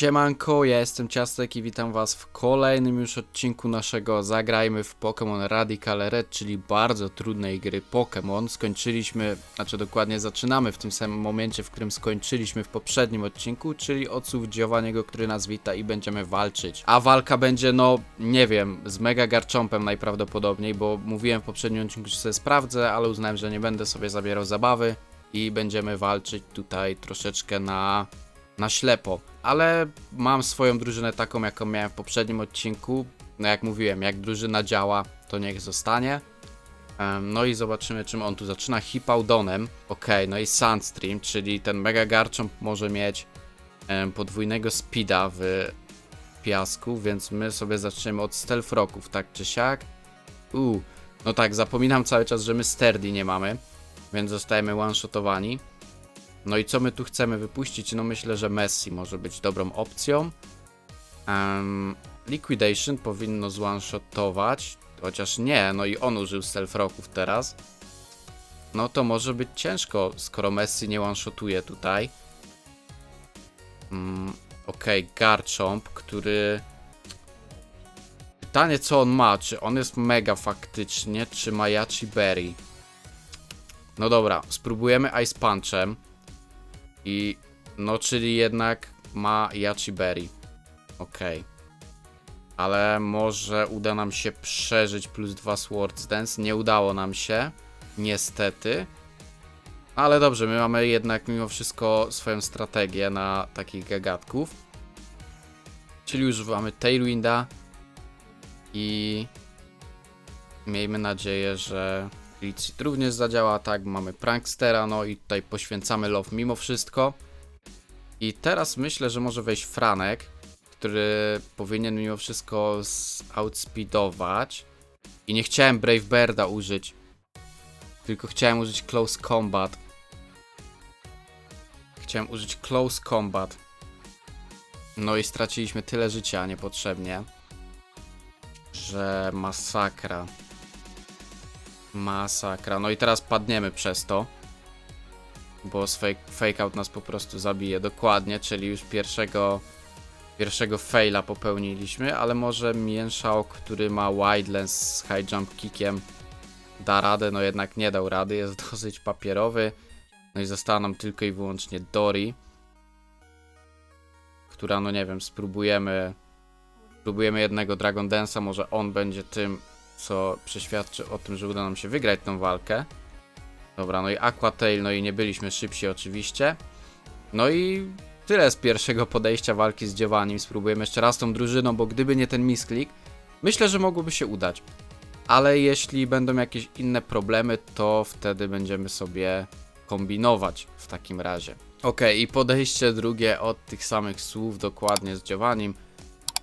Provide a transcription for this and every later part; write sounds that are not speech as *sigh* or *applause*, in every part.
Siemanko, ja jestem Ciastek i witam was w kolejnym już odcinku naszego Zagrajmy w Pokémon Radical Red, czyli bardzo trudnej gry Pokémon. Skończyliśmy, znaczy dokładnie zaczynamy w tym samym momencie, w którym skończyliśmy w poprzednim odcinku, czyli od słów Giovanniego, który nas wita i będziemy walczyć. A walka będzie, no, nie wiem, z Mega Garchompem najprawdopodobniej, bo mówiłem w poprzednim odcinku, że sobie sprawdzę, ale uznałem, że nie będę sobie zabierał zabawy i będziemy walczyć tutaj troszeczkę na na ślepo, ale mam swoją drużynę taką, jaką miałem w poprzednim odcinku. No jak mówiłem, jak drużyna działa, to niech zostanie. No i zobaczymy, czym on tu zaczyna. Hipaudonem, ok, no i Sandstream, czyli ten Mega Garchomp może mieć podwójnego speeda w piasku, więc my sobie zaczniemy od Stealth Rocków, tak czy siak. Uuu, no tak, zapominam cały czas, że my Sturdy nie mamy, więc zostajemy one-shotowani. No i co my tu chcemy wypuścić? No myślę, że Messi może być dobrą opcją. Em, Liquidation powinno zone-shotować, chociaż nie, no i on użył stealth rocków teraz. No to może być ciężko, skoro Messi nie one-shotuje tutaj. Mm, Okej, Garchomp, który... Pytanie co on ma, czy on jest mega faktycznie, czy ma Yachi Berry? No dobra, spróbujemy Ice Punchem. I no, czyli jednak ma Yachi Berry. Okej. Ale może uda nam się przeżyć plus 2 Swords Dance. Nie udało nam się. Niestety. Ale dobrze, my mamy jednak mimo wszystko swoją strategię na takich gagatków. Czyli używamy Tailwinda. I miejmy nadzieję, że Licit również zadziała, tak, mamy Prankstera, no i tutaj poświęcamy love mimo wszystko. I teraz myślę, że może wejść Franek, który powinien mimo wszystko outspeedować. I nie chciałem Brave Birda użyć, tylko chciałem użyć Close Combat. Chciałem użyć Close Combat. No i straciliśmy tyle życia niepotrzebnie, że masakra. Masakra. No i teraz padniemy przez to. Bo fake, fake out nas po prostu zabije dokładnie, czyli już pierwszego pierwszego faila popełniliśmy, ale może Mienshao, który ma Wildlands z high jump kickiem da radę, no jednak nie dał rady, jest *laughs* dosyć papierowy. No i została nam tylko i wyłącznie Dori, która no nie wiem, spróbujemy spróbujemy jednego Dragon Dance'a, może on będzie tym co przeświadczy o tym, że uda nam się wygrać tą walkę. Dobra, no i Aqua Tail, no i nie byliśmy szybsi oczywiście. No i tyle z pierwszego podejścia walki z dziewaniem. Spróbujemy jeszcze raz tą drużyną, bo gdyby nie ten misklik, myślę, że mogłoby się udać. Ale jeśli będą jakieś inne problemy, to wtedy będziemy sobie kombinować w takim razie. Ok, i podejście drugie od tych samych słów, dokładnie z dziewaniem.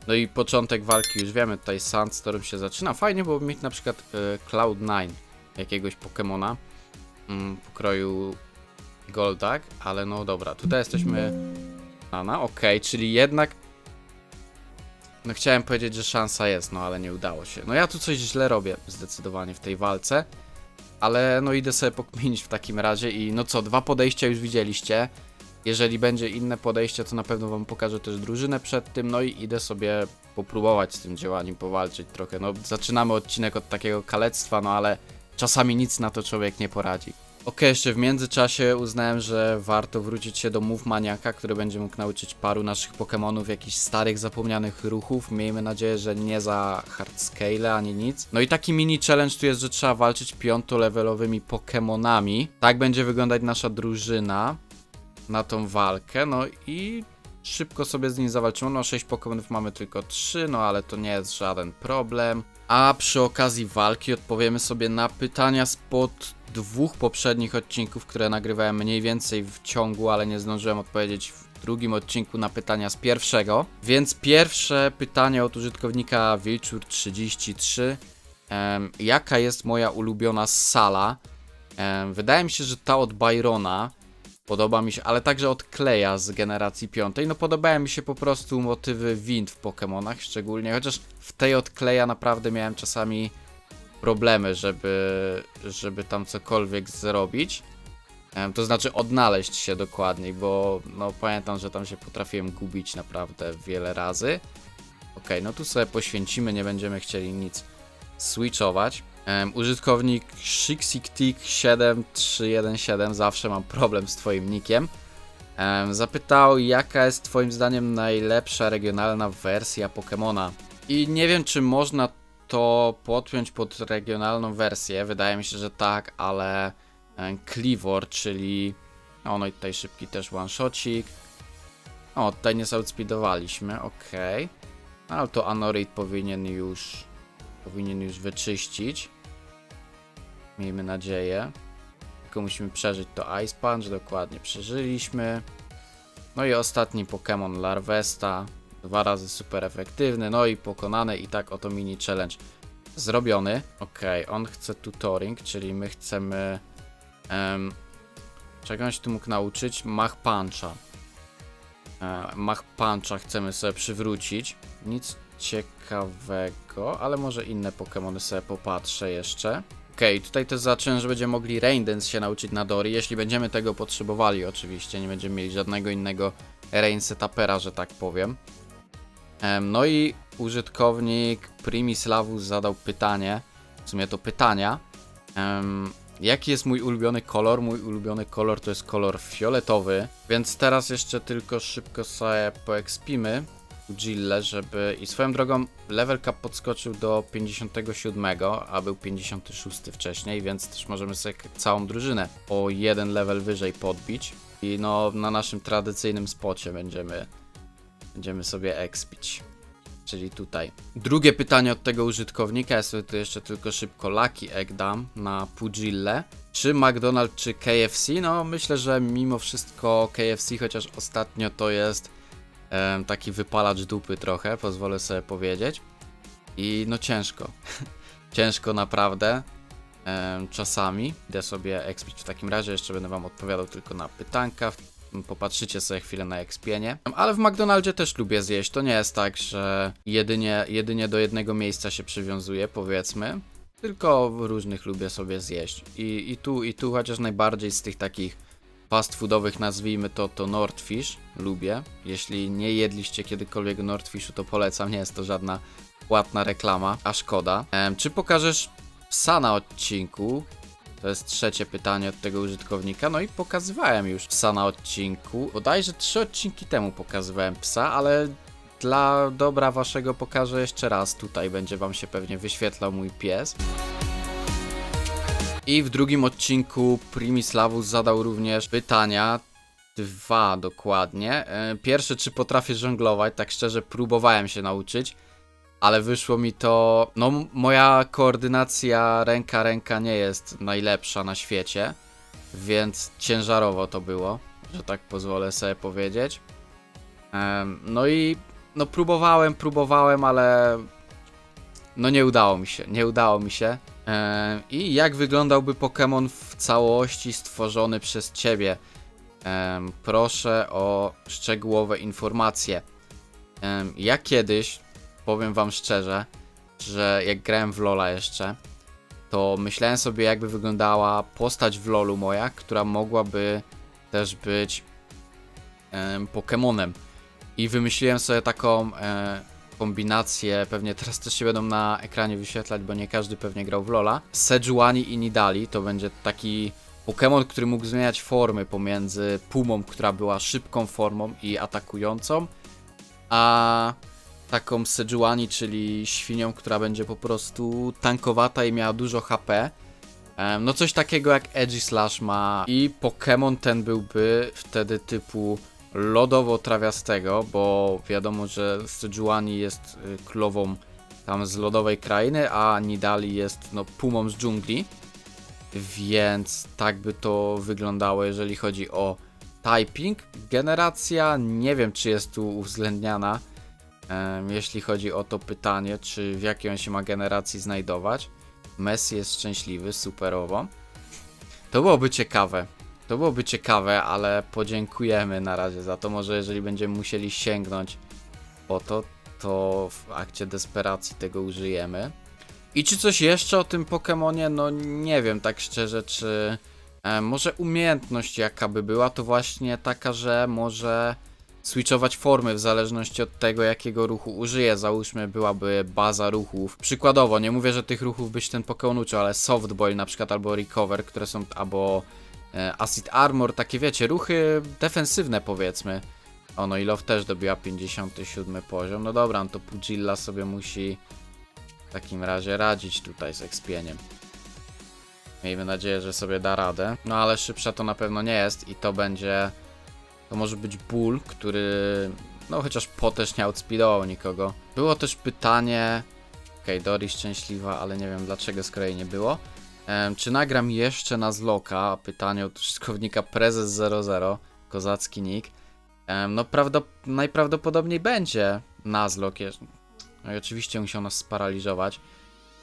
No i początek walki już wiemy, tutaj Sandstorm się zaczyna. Fajnie byłoby mieć na przykład y, Cloud9, jakiegoś Pokemona mm, pokroju Goldak, ale no dobra, tutaj jesteśmy Ana, ok, czyli jednak no chciałem powiedzieć, że szansa jest, no ale nie udało się. No ja tu coś źle robię zdecydowanie w tej walce, ale no idę sobie pokminić w takim razie i no co, dwa podejścia już widzieliście. Jeżeli będzie inne podejście, to na pewno wam pokażę też drużynę przed tym, no i idę sobie popróbować z tym działaniem, powalczyć trochę. No zaczynamy odcinek od takiego kalectwa, no ale czasami nic na to człowiek nie poradzi. Ok, jeszcze w międzyczasie uznałem, że warto wrócić się do Move Maniaka, który będzie mógł nauczyć paru naszych Pokémonów jakichś starych, zapomnianych ruchów. Miejmy nadzieję, że nie za hard scale ani nic. No i taki mini challenge tu jest, że trzeba walczyć piątolevelowymi Pokémonami. Tak będzie wyglądać nasza drużyna na tą walkę, no i szybko sobie z nim zawalczymy. No 6 Pokémonów mamy tylko 3, no ale to nie jest żaden problem. A przy okazji walki odpowiemy sobie na pytania spod dwóch poprzednich odcinków, które nagrywałem mniej więcej w ciągu, ale nie zdążyłem odpowiedzieć w drugim odcinku na pytania z pierwszego. Więc pierwsze pytanie od użytkownika Wilczur33. Em, jaka jest moja ulubiona sala? Em, wydaje mi się, że ta od Byrona podoba mi się, ale także od Kleja z generacji piątej. No podobają mi się po prostu motywy wind w Pokémonach szczególnie, chociaż w tej od Kleja naprawdę miałem czasami problemy, żeby, żeby tam cokolwiek zrobić. To znaczy odnaleźć się dokładniej, bo no pamiętam, że tam się potrafiłem gubić naprawdę wiele razy. Okej, no tu sobie poświęcimy, nie będziemy chcieli nic switchować. Em, użytkownik Shixiktik7317, zawsze mam problem z twoim nickiem. Em, zapytał, jaka jest twoim zdaniem najlepsza regionalna wersja Pokemona. I nie wiem, czy można to podpiąć pod regionalną wersję. Wydaje mi się, że tak, ale em, Cleavor, czyli. O, no i tutaj szybki też one-shotcik. O, tutaj nie outspeedowaliśmy, okej. Ale to Anorid powinien już. Powinien już wyczyścić. Miejmy nadzieję. Tylko musimy przeżyć to Ice Punch, dokładnie przeżyliśmy. No i ostatni Pokémon Larvesta. Dwa razy super efektywny, no i pokonany i tak oto mini challenge zrobiony. Ok, on chce tutoring, czyli my chcemy... Um, czego on się tu mógł nauczyć? Mach Puncha. E, Mach Puncha chcemy sobie przywrócić. Nic ciekawego, ale może inne Pokémony sobie popatrzę jeszcze. Okej, tutaj też zacząłem, że będziemy mogli Rain Dance się nauczyć na Dori, jeśli będziemy tego potrzebowali oczywiście, nie będziemy mieli żadnego innego Rain Setupera, że tak powiem. Em, no i użytkownik Primislavus zadał pytanie, w sumie to pytania. Jaki jest mój ulubiony kolor? Mój ulubiony kolor to jest kolor fioletowy, więc teraz jeszcze tylko szybko sobie poekspimy Gille, żeby... I swoją drogą level cap podskoczył do 57, a był 56 wcześniej, więc też możemy sobie całą drużynę o jeden level wyżej podbić. I no, na naszym tradycyjnym spocie będziemy, będziemy sobie expić. Czyli tutaj. Drugie pytanie od tego użytkownika, ja sobie tu jeszcze tylko szybko Lucky Egg dam na Pugille. Czy McDonald's, czy KFC? No, myślę, że mimo wszystko KFC, chociaż ostatnio to jest taki wypalacz dupy trochę, pozwolę sobie powiedzieć. I no ciężko. *laughs* ciężko naprawdę. Czasami. Idę sobie expić w takim razie, jeszcze będę wam odpowiadał tylko na pytanka. Popatrzycie sobie chwilę na expienie. Ale w McDonaldzie też lubię zjeść. To nie jest tak, że jedynie, jedynie do jednego miejsca się przywiązuje, powiedzmy. Tylko różnych lubię sobie zjeść. I, i tu, i tu chociaż najbardziej z tych takich fast foodowych nazwijmy to, to Nordfish lubię. Jeśli nie jedliście kiedykolwiek Nordfishu, to polecam. Nie jest to żadna płatna reklama, a szkoda. Em, czy pokażesz psa na odcinku? To jest trzecie pytanie od tego użytkownika. No i pokazywałem już psa na odcinku. Bodajże trzy odcinki temu pokazywałem psa, ale dla dobra waszego pokażę jeszcze raz. Tutaj będzie wam się pewnie wyświetlał mój pies. I w drugim odcinku Primislavus zadał również pytania. Dwa dokładnie. E, Pierwsze, czy potrafię żonglować? Tak szczerze, próbowałem się nauczyć, ale wyszło mi to. No, moja koordynacja ręka-ręka nie jest najlepsza na świecie, więc ciężarowo to było, że tak pozwolę sobie powiedzieć. Em, No i no próbowałem, próbowałem, ale no nie udało mi się, nie udało mi się. Em, I jak wyglądałby Pokémon w całości stworzony przez ciebie? Em, proszę o szczegółowe informacje. Em, ja kiedyś, powiem wam szczerze, że jak grałem w Lola jeszcze, to myślałem sobie jakby wyglądała postać w Lolu moja, która mogłaby też być em, Pokemonem. I wymyśliłem sobie taką e, kombinację, pewnie teraz też się będą na ekranie wyświetlać, bo nie każdy pewnie grał w Lola. Sejuani i Nidali to będzie taki Pokémon, który mógł zmieniać formy pomiędzy Pumą, która była szybką formą i atakującą, a taką Sejuani, czyli świnią, która będzie po prostu tankowata i miała dużo HP. No coś takiego jak Edgy Slash ma i Pokémon ten byłby wtedy typu lodowo-trawiastego, bo wiadomo, że Sejuani jest y, królową tam z lodowej krainy, a Nidali jest no pumą z dżungli. Więc tak by to wyglądało, jeżeli chodzi o typing. Generacja nie wiem, czy jest tu uwzględniana, jeśli chodzi o to pytanie, czy w jakiej on się ma generacji znajdować. Messi jest szczęśliwy, superowo. To byłoby ciekawe. To byłoby ciekawe, ale podziękujemy na razie za to. Może jeżeli będziemy musieli sięgnąć po to, to w akcie desperacji tego użyjemy. I czy coś jeszcze o tym Pokemonie? No nie wiem tak szczerze, czy E, może umiejętność jaka by była, to właśnie taka, że może switchować formy w zależności od tego, jakiego ruchu użyje. Załóżmy, byłaby baza ruchów. Przykładowo, nie mówię, że tych ruchów byś ten Pokémon uczył, ale softboil na przykład, albo recover, które są, albo acid armor, takie wiecie, ruchy defensywne powiedzmy. Ono i Love też dobiła 57 poziom. No dobra, no to Pugilla sobie musi w takim razie radzić tutaj z ekspieniem. Miejmy nadzieję, że sobie da radę. No ale szybsza to na pewno nie jest i to będzie... To może być ból, który... No chociaż po też nie outspeedował nikogo. Było też pytanie... Okej, Dori szczęśliwa, ale nie wiem dlaczego z kolei nie było. Czy nagram jeszcze na Zloka? Pytanie od użytkownika Prezes00, kozacki nick. No prawdop- najprawdopodobniej będzie Nuzlocke. jeszcze. No i oczywiście musiał nas sparaliżować.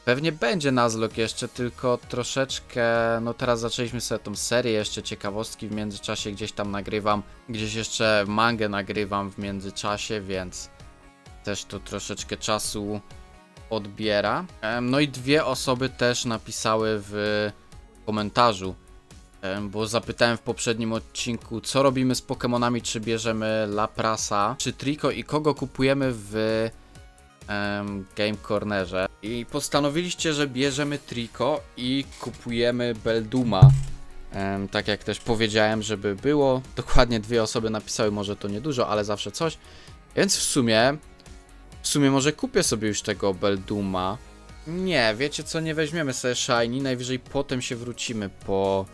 Pewnie będzie Nuzlocke jeszcze, tylko troszeczkę, no teraz zaczęliśmy sobie tą serię, jeszcze ciekawostki w międzyczasie gdzieś tam nagrywam, gdzieś jeszcze mangę nagrywam w międzyczasie, więc też to troszeczkę czasu odbiera. No i dwie osoby też napisały w komentarzu, bo zapytałem w poprzednim odcinku, co robimy z Pokémonami, czy bierzemy Laprasa, czy Trico i kogo kupujemy w Game Cornerze. I postanowiliście, że bierzemy Trico i kupujemy Belduma. Tak jak też powiedziałem, żeby było. Dokładnie dwie osoby napisały, może to niedużo, ale zawsze coś. Więc w sumie, w sumie może kupię sobie już tego Belduma. Nie, wiecie co, nie weźmiemy sobie Shiny, najwyżej potem się wrócimy po,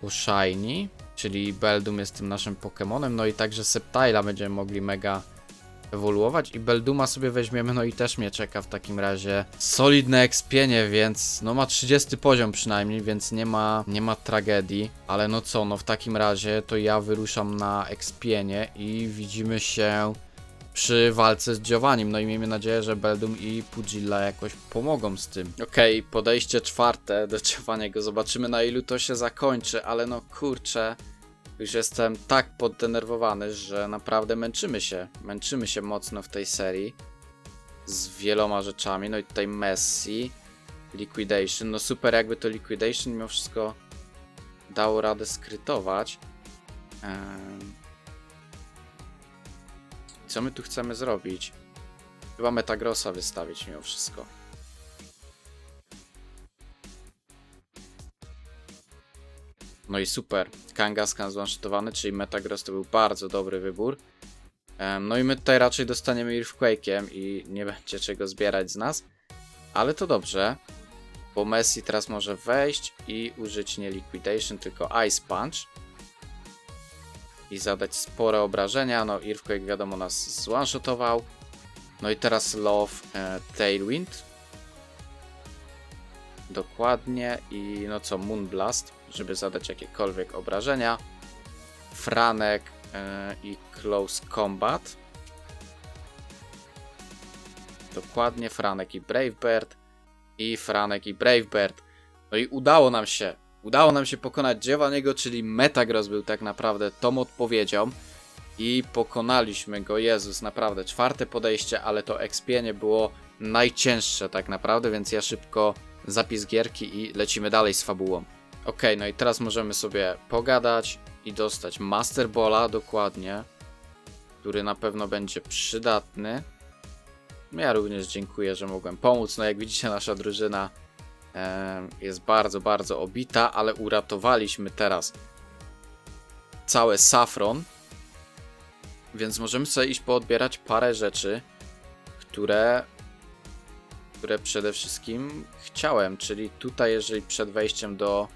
po Shiny, czyli Beldum jest tym naszym Pokemonem, no i także Septila będziemy mogli mega ewoluować. I Belduma sobie weźmiemy, no i też mnie czeka w takim razie solidne ekspienie, więc no ma 30 poziom przynajmniej, więc nie ma, nie ma tragedii, ale no co, no w takim razie to ja wyruszam na ekspienie i widzimy się przy walce z Giovannim, no i miejmy nadzieję, że Beldum i Pugilla jakoś pomogą z tym. Okej, podejście czwarte do Giovanniego, zobaczymy na ilu to się zakończy, ale no kurczę, już jestem tak poddenerwowany, że naprawdę męczymy się. Męczymy się mocno w tej serii. Z wieloma rzeczami. No i tutaj Messi, Liquidation. No super, jakby to Liquidation mimo wszystko dało radę skrytować. Em, Co my tu chcemy zrobić? Chyba Metagrossa wystawić mimo wszystko. No i super. Kangaskhan zwanszytowany, czyli Metagross to był bardzo dobry wybór. No i my tutaj raczej dostaniemy Earthquake'iem i nie *laughs* będzie czego zbierać z nas. Ale to dobrze, bo Messi teraz może wejść i użyć nie Liquidation, tylko Ice Punch. I zadać spore obrażenia. No Earthquake wiadomo nas zwanshotował. No i teraz Love e, Tailwind. Dokładnie. I no co, Moonblast, żeby zadać jakiekolwiek obrażenia. Franek e, i Close Combat. Dokładnie, Franek i Bravebird. I Franek i Bravebird. No i udało nam się. Udało nam się pokonać Giovanniego, czyli Metagross był tak naprawdę tą odpowiedzią. I pokonaliśmy go. Jezus, naprawdę. Czwarte podejście, ale to expienie było najcięższe tak naprawdę, więc ja szybko zapis gierki i lecimy dalej z fabułą. Ok, no i teraz możemy sobie pogadać i dostać Master Balla dokładnie, który na pewno będzie przydatny. Ja również dziękuję, że mogłem pomóc. No jak widzicie, nasza drużyna jest bardzo, bardzo obita, ale uratowaliśmy teraz całe Safron. Więc możemy sobie iść poodbierać parę rzeczy, które które przede wszystkim chciałem, czyli tutaj jeżeli przed wejściem do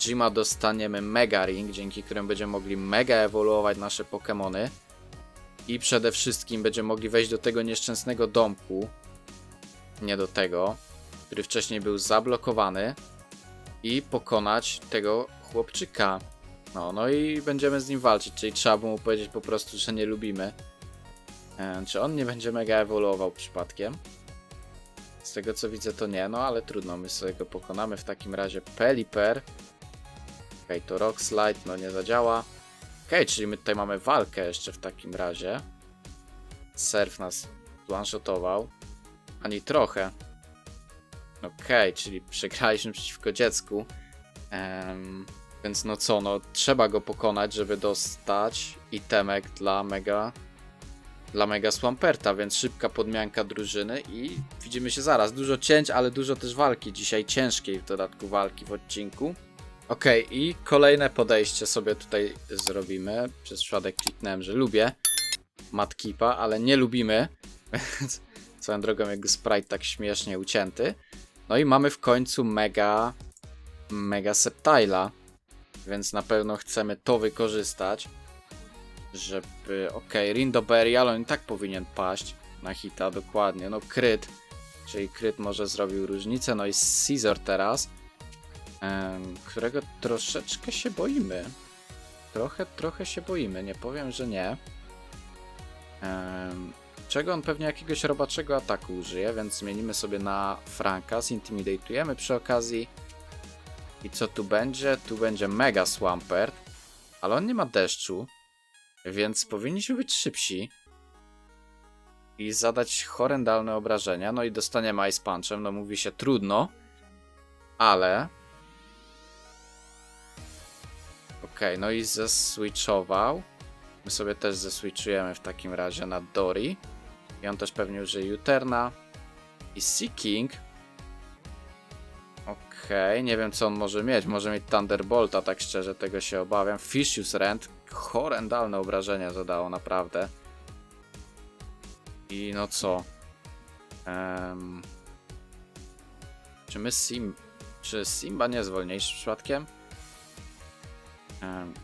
Gima dostaniemy Mega Ring, dzięki którym będziemy mogli mega ewoluować nasze Pokémony i przede wszystkim będziemy mogli wejść do tego nieszczęsnego domku, nie do tego, który wcześniej był zablokowany i pokonać tego chłopczyka. No, no i będziemy z nim walczyć, czyli trzeba by mu powiedzieć po prostu, że nie lubimy. E, czy on nie będzie mega ewoluował przypadkiem? Z tego co widzę to nie, no ale trudno, my sobie go pokonamy. W takim razie Pelipper. Okej, to Rock Slide, no nie zadziała. Okej, czyli my tutaj mamy walkę jeszcze w takim razie. Surf nas one-shotował. Ani trochę. Okej, czyli przegraliśmy przeciwko dziecku. Em, Więc no co, no trzeba go pokonać, żeby dostać itemek dla Mega dla Mega Swamperta, więc szybka podmianka drużyny i widzimy się zaraz. Dużo cięć, ale dużo też walki dzisiaj, ciężkiej w dodatku walki w odcinku. Okej, i kolejne podejście sobie tutaj zrobimy. Przez przypadek kliknąłem, że lubię Matkipa, ale nie lubimy. *laughs* Swoją drogą jego sprite tak śmiesznie ucięty. No i mamy w końcu Mega Mega Septila, więc na pewno chcemy to wykorzystać żeby... Okej, Rindo Burial, on i tak powinien paść na hita, dokładnie. No kryt, czyli kryt może zrobił różnicę. No i Caesar teraz, którego troszeczkę się boimy. Trochę, trochę się boimy, nie powiem, że nie. Em, czego on pewnie jakiegoś robaczego ataku użyje, więc zmienimy sobie na Franka, zintimidatujemy przy okazji. I co tu będzie? Tu będzie Mega Swampert, ale on nie ma deszczu, więc powinniśmy być szybsi i zadać horrendalne obrażenia. No i dostaniemy Ice Punchem. No mówi się trudno, ale. Okej, no i zeswitchował. My sobie też zeswitchujemy w takim razie na Dory. I on też pewnie użyje Uterna. I Seeking. Okej, nie wiem co on może mieć. Może mieć Thunderbolta, tak szczerze, tego się obawiam. Fishius Rent, horrendalne obrażenia zadało, naprawdę. I no co? Em, czy my Sim... Czy Simba nie jest wolniejszy przypadkiem? Um,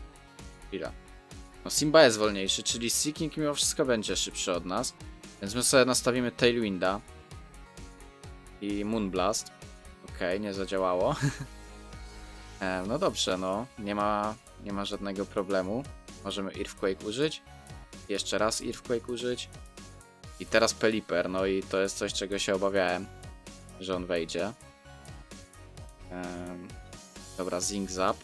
chwila. No Simba jest wolniejszy, czyli Seeking mimo wszystko będzie szybszy od nas. Więc my sobie nastawimy Tailwinda. I Moonblast. Okej, nie zadziałało. *laughs* Em, no dobrze, no. Nie ma, nie ma żadnego problemu. Możemy Earthquake użyć. Jeszcze raz Earthquake użyć. I teraz Pelipper, no i to jest coś, czego się obawiałem, że on wejdzie. Dobra, Zing Zap.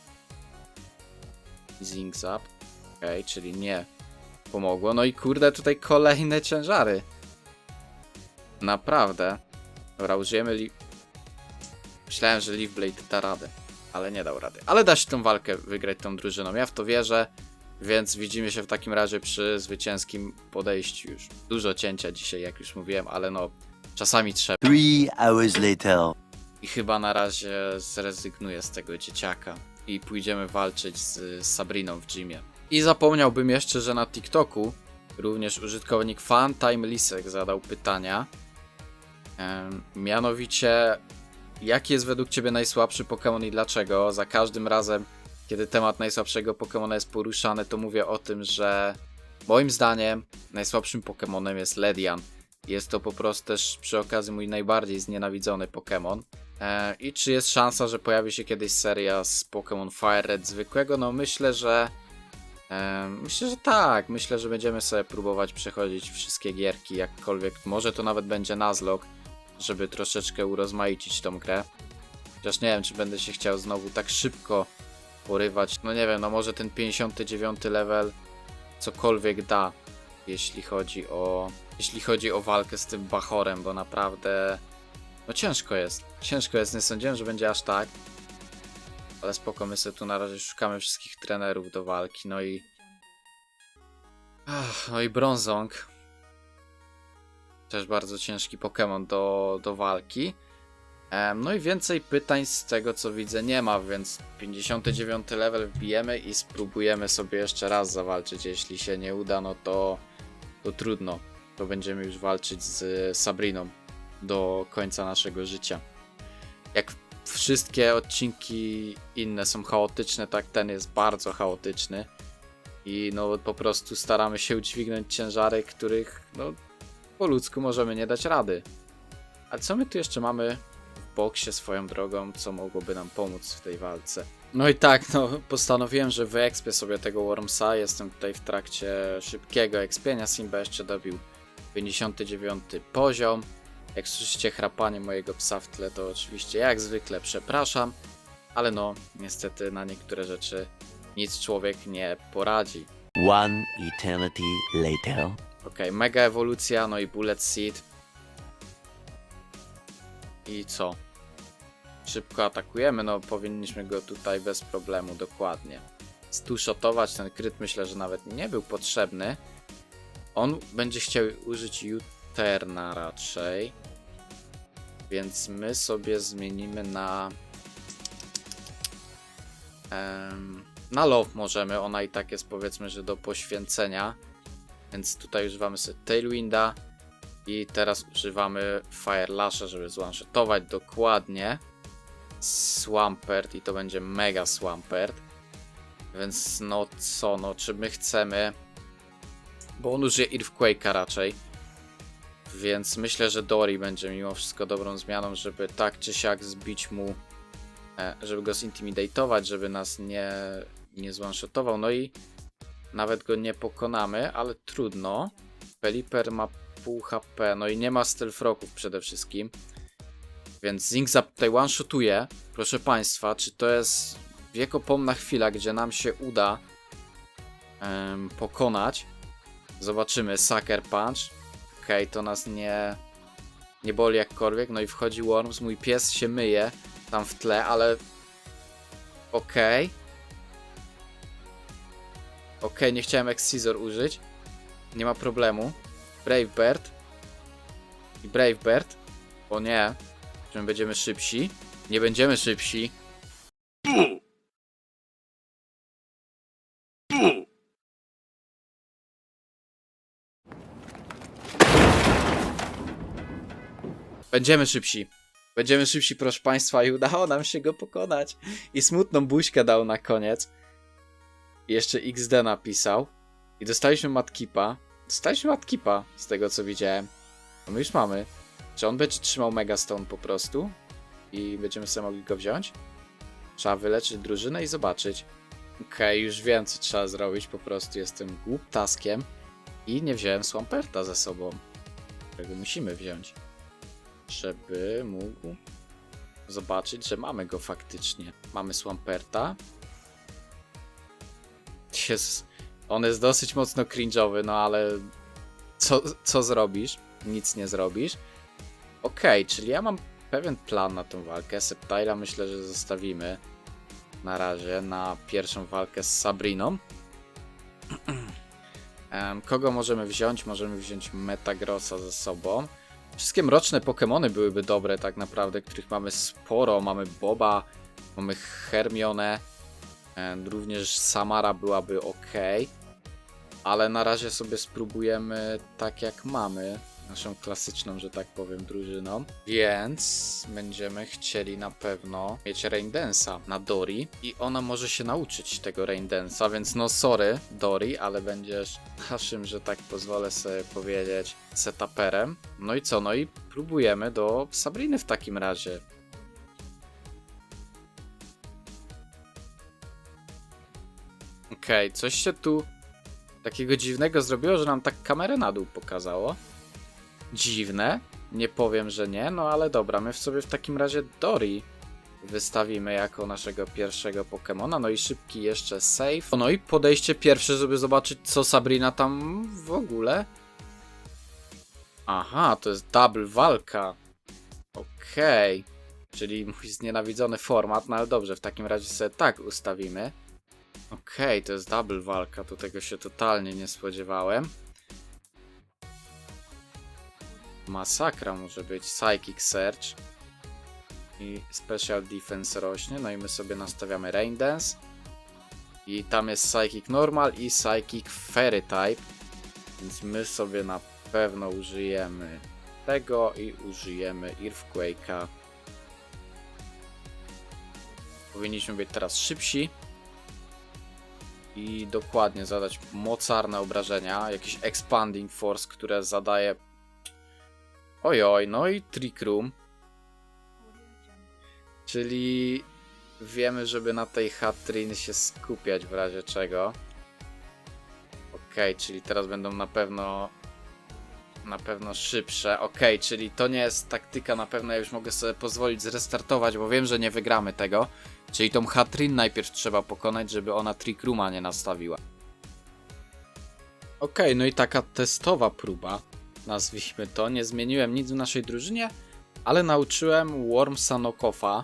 Zing Zap. Okej, czyli nie pomogło. No i kurde, tutaj kolejne ciężary. Naprawdę. Dobra, użyjemy li... Myślałem, że Leaf Blade da radę, ale nie dał rady. Ale da się tą walkę wygrać tą drużyną. Ja w to wierzę. Więc widzimy się w takim razie przy zwycięskim podejściu już. Dużo cięcia dzisiaj, jak już mówiłem, ale no czasami trzeba. Three hours later. I chyba na razie zrezygnuję z tego dzieciaka i pójdziemy walczyć z Sabriną w gymie. I zapomniałbym jeszcze, że na TikToku również użytkownik Funtime Lisek zadał pytania. Mianowicie, jaki jest według Ciebie najsłabszy Pokémon i dlaczego? Za każdym razem, kiedy temat najsłabszego Pokémona jest poruszany, to mówię o tym, że moim zdaniem najsłabszym Pokémonem jest Ledian. Jest to po prostu też przy okazji mój najbardziej znienawidzony Pokémon. E, I czy jest szansa, że pojawi się kiedyś seria z Pokémon Fire Red zwykłego? No myślę, że. Myślę, że tak. Myślę, że będziemy sobie próbować przechodzić wszystkie gierki, jakkolwiek. Może to nawet będzie Nuzlocke, żeby troszeczkę urozmaicić tą grę. Chociaż nie wiem, czy będę się chciał znowu tak szybko porywać. No nie wiem, no może ten 59 level cokolwiek da, jeśli chodzi o. Jeśli chodzi o walkę z tym Bachorem, bo naprawdę. No ciężko jest. Ciężko jest, nie sądziłem, że będzie aż tak. Ale spoko, my sobie tu na razie szukamy wszystkich trenerów do walki, no i... Ach, no i Bronzong. Też bardzo ciężki Pokémon do, do walki. No i więcej pytań z tego co widzę nie ma, więc 59 level wbijemy i spróbujemy sobie jeszcze raz zawalczyć. Jeśli się nie uda, no to, to trudno. To będziemy już walczyć z Sabriną do końca naszego życia. Jak wszystkie odcinki inne są chaotyczne, tak ten jest bardzo chaotyczny. I no po prostu staramy się udźwignąć ciężary, których no po ludzku możemy nie dać rady. A co my tu jeszcze mamy w boksie swoją drogą, co mogłoby nam pomóc w tej walce? No i tak, no postanowiłem, że wyekspię sobie tego Wormsa. Jestem tutaj w trakcie szybkiego ekspienia. Simba jeszcze dobił 59 poziom. Jak słyszycie chrapanie mojego psa w tle, to oczywiście jak zwykle przepraszam, ale no, niestety na niektóre rzeczy nic człowiek nie poradzi. One eternity later. Ok, mega ewolucja, no i bullet seed. I co? szybko atakujemy, no powinniśmy go tutaj bez problemu dokładnie stushotować. Ten kryt myślę, że nawet nie był potrzebny. On będzie chciał użyć Juterna raczej. Więc my sobie zmienimy na. Em, na love możemy. Ona i tak jest powiedzmy, że do poświęcenia. Więc tutaj używamy sobie Tailwinda. I teraz używamy Fire Lasha, żeby zwanshotować dokładnie Swampert i to będzie mega Swampert. Więc no co, no czy my chcemy... Bo on użyje Earthquake'a raczej. Więc myślę, że Dory będzie mimo wszystko dobrą zmianą, żeby tak czy siak zbić mu... e, Żeby go zintimidate'ować, żeby nas nie, nie zwanshotował. No i nawet go nie pokonamy, ale trudno. Peliper ma pół HP, no i nie ma stealth przede wszystkim. Więc Zingzap tutaj one-shotuje. Proszę Państwa, czy to jest wiekopomna chwila, gdzie nam się uda em, pokonać? Zobaczymy. Sucker Punch. Okej, to nas nie, nie boli jakkolwiek. No i wchodzi Worms. Mój pies się myje tam w tle, ale okej. Okej, nie chciałem Excisor użyć. Nie ma problemu. Brave Bird. I Brave Bird. O nie. Czy my będziemy szybsi? Nie będziemy szybsi. Będziemy szybsi. Będziemy szybsi, proszę Państwa, i udało nam się go pokonać. I smutną buźkę dał na koniec. Jeszcze XD napisał. I dostaliśmy Matkipa. Dostaliśmy Matkipa, z tego co widziałem. No my już mamy. Czy on będzie trzymał Megastone po prostu? I będziemy sobie mogli go wziąć? Trzeba wyleczyć drużynę i zobaczyć. Okej, już wiem co trzeba zrobić, po prostu jestem głuptaskiem. I nie wziąłem Swamperta ze sobą. Którego musimy wziąć. Żeby mógł zobaczyć, że mamy go faktycznie. Mamy Swamperta. Jezus. On jest dosyć mocno cringe'owy, no ale co, co zrobisz? Nic nie zrobisz. Okej, czyli ja mam pewien plan na tą walkę. Septila myślę, że zostawimy na razie na pierwszą walkę z Sabriną. *clears throat* Kogo możemy wziąć? Możemy wziąć Metagrossa ze sobą. Wszystkie mroczne Pokémony byłyby dobre tak naprawdę, których mamy sporo. Mamy Boba, mamy Hermionę, em, również Samara byłaby ok. Ale na razie sobie spróbujemy tak jak mamy. Naszą klasyczną, że tak powiem, drużyną. Więc będziemy chcieli na pewno mieć Raindance'a na Dori. I ona może się nauczyć tego Raindance'a, więc no sorry Dori, ale będziesz naszym, że tak pozwolę sobie powiedzieć, setuperem. No i co? No i próbujemy do Sabriny w takim razie. Okej, coś się tu takiego dziwnego zrobiło, że nam tak kamerę na dół pokazało. Dziwne, nie powiem, że nie, no ale dobra, my w sobie w takim razie Dori wystawimy jako naszego pierwszego Pokemona, no i szybki jeszcze save. No i podejście pierwsze, żeby zobaczyć co Sabrina tam w ogóle. Aha, to jest double walka. Okej. Czyli mój znienawidzony format, no ale dobrze, w takim razie sobie tak ustawimy. Okej, to jest double walka, to tego się totalnie nie spodziewałem. Masakra może być. Psychic Search. I Special Defense rośnie. No i my sobie nastawiamy Rain Dance. I tam jest Psychic Normal i Psychic Fairy Type. Więc my sobie na pewno użyjemy tego i użyjemy Earthquake'a. Powinniśmy być teraz szybsi. I dokładnie zadać mocarne obrażenia. Jakiś Expanding Force, które zadaje Ojoj, no i Trick Room. Czyli wiemy, żeby na tej Hatrin się skupiać w razie czego. Okej, czyli teraz będą na pewno na pewno szybsze. Okej, czyli to nie jest taktyka, na pewno ja już mogę sobie pozwolić zrestartować, bo wiem, że nie wygramy tego. Czyli tą Hatrin najpierw trzeba pokonać, żeby ona Trick Rooma nie nastawiła. Okej, no i taka testowa próba nazwijmy to. Nie zmieniłem nic w naszej drużynie, ale nauczyłem Wormsa Nokofa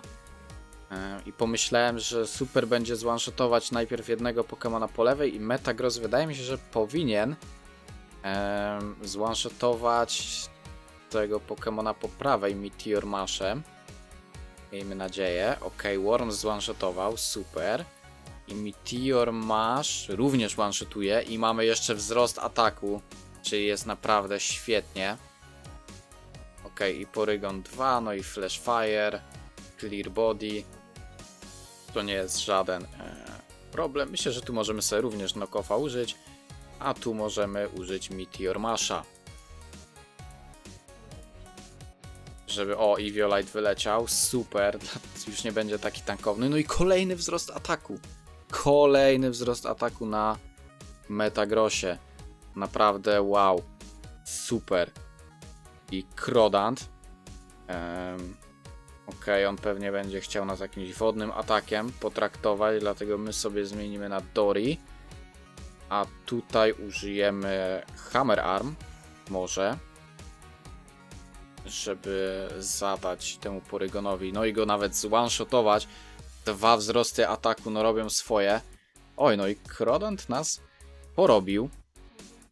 E, I pomyślałem, że super będzie zwanshotować najpierw jednego Pokemona po lewej i Metagross wydaje mi się, że powinien em, zwanshotować tego Pokemona po prawej Meteor Mashem. Miejmy nadzieję. Ok, Worms zwanshotował, super. I Meteor Mash również one-shotuje i mamy jeszcze wzrost ataku, czyli jest naprawdę świetnie. Ok, i Porygon 2, no i Flash Fire, Clear Body. To nie jest żaden e, problem. Myślę, że tu możemy sobie również Knockofa użyć, a tu możemy użyć Meteor Masha. Żeby, o, Eviolite wyleciał, super, *laughs* już nie będzie taki tankowny. No i kolejny wzrost ataku. Kolejny wzrost ataku na Metagrosie. Naprawdę wow. Super. I Krodant. Em, Okej, on pewnie będzie chciał nas jakimś wodnym atakiem potraktować, dlatego my sobie zmienimy na Dori. A tutaj użyjemy Hammer Arm, może, żeby zadać temu Porygonowi, no i go nawet zone-shotować. Dwa wzrosty ataku, no robią swoje. Oj, no i Krodant nas porobił.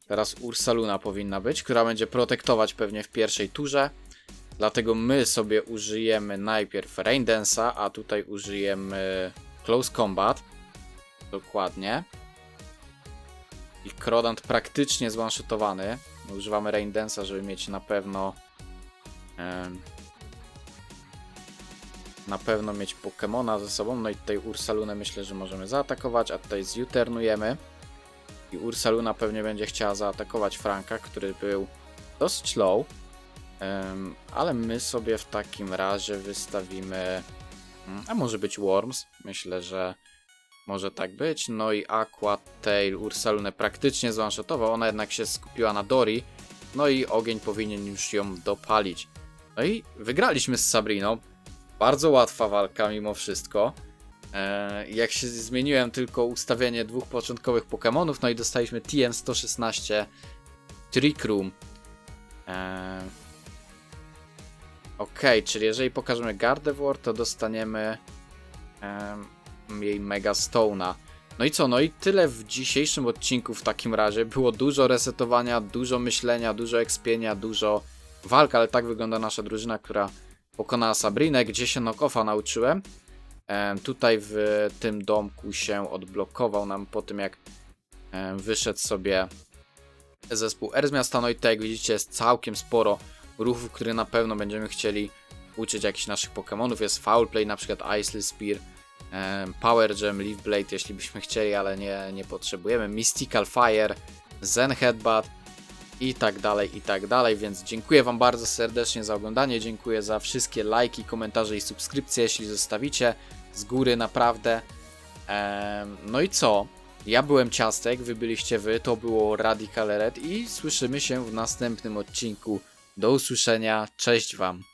Teraz Ursaluna powinna być, która będzie protektować pewnie w pierwszej turze. Dlatego my sobie użyjemy najpierw Rain Dance'a, a tutaj użyjemy Close Combat. Dokładnie. I Krodant praktycznie zwanszytowany. Używamy Rain Dance'a, żeby mieć na pewno em, na pewno mieć Pokemona ze sobą. No i tutaj Ursalunę myślę, że możemy zaatakować, a tutaj zuternujemy. I Ursaluna pewnie będzie chciała zaatakować Franka, który był dosyć low. Em, ale my sobie w takim razie wystawimy. mm, A może być Worms? Myślę, że może tak być. No i Aqua Tail Ursalunę praktycznie zwanshotował. Ona jednak się skupiła na Dori. No i ogień powinien już ją dopalić. No i wygraliśmy z Sabriną. Bardzo łatwa walka mimo wszystko. E, jak się zmieniłem tylko ustawienie dwóch początkowych Pokémonów, no i dostaliśmy TM116 Trick Room. E, Okej, czyli jeżeli pokażemy Gardevoir, to dostaniemy em, jej Mega Stone'a. No i co? No i tyle w dzisiejszym odcinku w takim razie. Było dużo resetowania, dużo myślenia, dużo ekspienia, dużo walk, ale tak wygląda nasza drużyna, która pokonała Sabrinę, gdzie się knock-offa nauczyłem. Em, tutaj w tym domku się odblokował nam po tym, jak em, wyszedł sobie zespół R z miasta. No i tutaj, jak widzicie, jest całkiem sporo ruchów, które na pewno będziemy chcieli uczyć jakichś naszych Pokémonów. Jest Foul Play, na przykład Ice Spear, em, Power Gem, Leaf Blade, jeśli byśmy chcieli, ale nie, nie potrzebujemy. Mystical Fire, Zen Headbutt i tak dalej, i tak dalej, więc dziękuję Wam bardzo serdecznie za oglądanie, dziękuję za wszystkie lajki, komentarze i subskrypcje, jeśli zostawicie z góry, naprawdę. No i co? Ja byłem Ciastek, wy byliście wy, to było Radical Red i słyszymy się w następnym odcinku. Do usłyszenia, cześć Wam.